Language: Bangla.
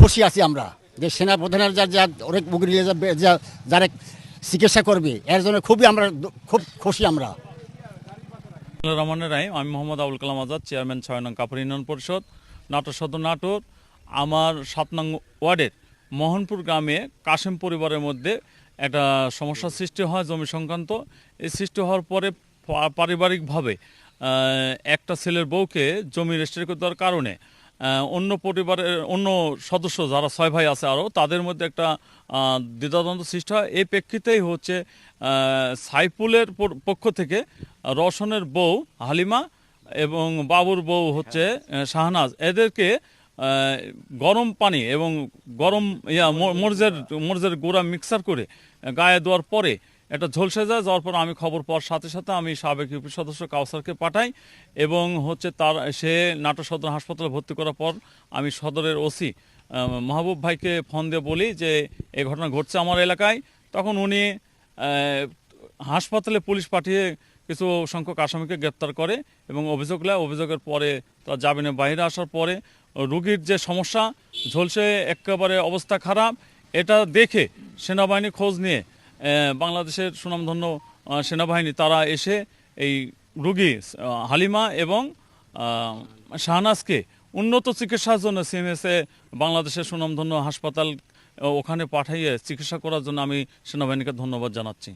খুশি আছি আমরা যে সেনা প্রধানের যা যা অনেক যাবে যা যারা চিকিৎসা করবে, এর জন্য খুবই আমরা খুব খুশি আমরা। রহমানের রাহিম আমি মোহাম্মদ আবুল কালাম আজাদ, চেয়ারম্যান ছয় নং কাপুর ইউনিয়ন পরিষদ, নাটোর সদর নাটোর, আমার সাত নং ওয়ার্ডের মোহনপুর গ্রামে কাশেম পরিবারের মধ্যে একটা সমস্যার সৃষ্টি হয়, জমি সংক্রান্ত। এই সৃষ্টি হওয়ার পরে পারিবারিকভাবে একটা ছেলের বউকে জমি রেজিস্ট্রি করে দেওয়ার কারণে অন্য পরিবারের, অন্য সদস্য যারা ছয় ভাই আছে আরও, তাদের মধ্যে একটা দ্বিধাদ্বন্দ্ব সৃষ্টি হয়। এই প্রেক্ষিতেই হচ্ছে সাইফুলের পক্ষ থেকে রওশনের বউ হালিমা এবং বাবুর বউ হচ্ছে শাহনাজ। এদেরকে গরম পানি এবং গরম ইয়া মরজের মরিচের গুঁড়া মিক্সার করে গায়ে দেওয়ার পরে এটা ঝলসে যায়, যাওয়ার পর আমি খবর পাওয়ার সাথে সাথে আমি সাবেক ইউপি সদস্য কাউসারকে পাঠাই এবং হচ্ছে তার, সে নাটোর সদর হাসপাতালে ভর্তি করার পর আমি সদরের ওসি মাহবুব ভাইকে ফোন দিয়ে বলি যে এই ঘটনা ঘটছে আমার এলাকায়। তখন উনি হাসপাতালে পুলিশ পাঠিয়ে কিছু সংখ্যক আসামিকে গ্রেপ্তার করে এবং অভিযোগ নেয়। অভিযোগের পরে তার জামিনে বাইরে আসার পরে রুগীর যে সমস্যা, ঝলসে একেবারে অবস্থা খারাপ। এটা দেখে সেনাবাহিনী খোঁজ নিয়ে বাংলাদেশের সুনামধন্য সেনাবাহিনী, তারা এসে এই রুগী হালিমা এবং শাহনাজকে উন্নত চিকিৎসার জন্য সিএমএসে বাংলাদেশের সুনামধন্য হাসপাতাল ওখানে পাঠাইয়ে চিকিৎসা করার জন্য আমি সেনাবাহিনীকে ধন্যবাদ জানাচ্ছি।